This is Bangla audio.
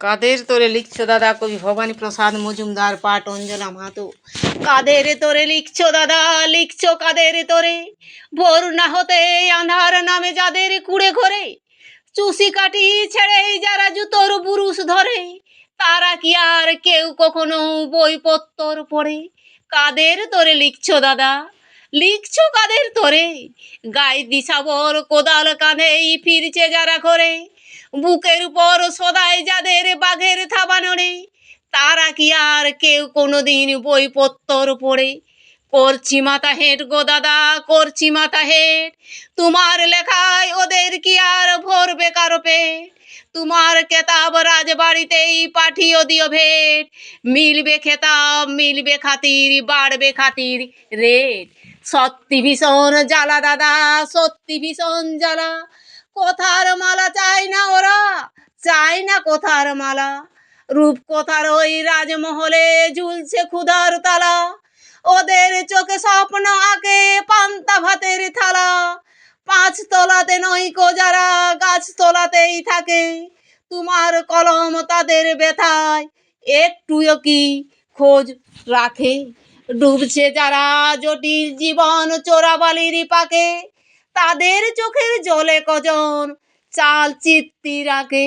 কাদের তোরে লিখছো দাদা কবি ভবানী প্রসাদ মজুমদার পাঠ অঞ্জনা মাহাতো? কাদের তোরে লিখছো দাদা, লিখছো কাদের তোরে? ভোর না হতে আন্ধার নামে যাদের কুড়ে ঘরে। চুষি কাটি ছেড়েই যারা জুতোর বুরুষ ধরে, তারা কি আর কেউ কখনো বইপত্তর পড়ে? কাদের তোরে লিখছো দাদা? লিখছো কাদের তোরে? গায়ে দিশাবর কোদাল কাঁধেই ফিরছে যারা করে বুকের উপর সদাই যাদের বাঘের থাবানরে তারা কি আর কেউ কোনোদিন বইপত্তর পড়ে? করছি মাথা হেঁট গো দাদা, করছি মাথা হেঁট। তোমার লেখায় ওদের কি আর ভরবে কারও পেট? তোমার কেতাব রাজবাড়িতেই পাঠিয়ে দিও ভেট। মিলবে খেতাব, মিলবে খাতির, বাড়বে খাতির রেট। সত্যি ভীষণ জ্বালা দাদা, সত্যি ভীষণ জ্বালা। ওরা চায় না কোথার মালা। রূপ কোথার ওই রাজমহলে ঝুলছে ক্ষুধার তালা। ওদের চোখে স্বপ্ন আঁকে পান্তা ভাতের থালা। পাঁচ তলাতে নয়কো যারা, গাছ তলাতেই থাকে। তোমার কলম তাদের ব্যথায়, একটুও কি খোঁজ রাখে? ডুবছে যারা জটিল জীবন চোরাবালির পাকে, তাদের চোখের জলে কজন চাল চিত্তি রাখে।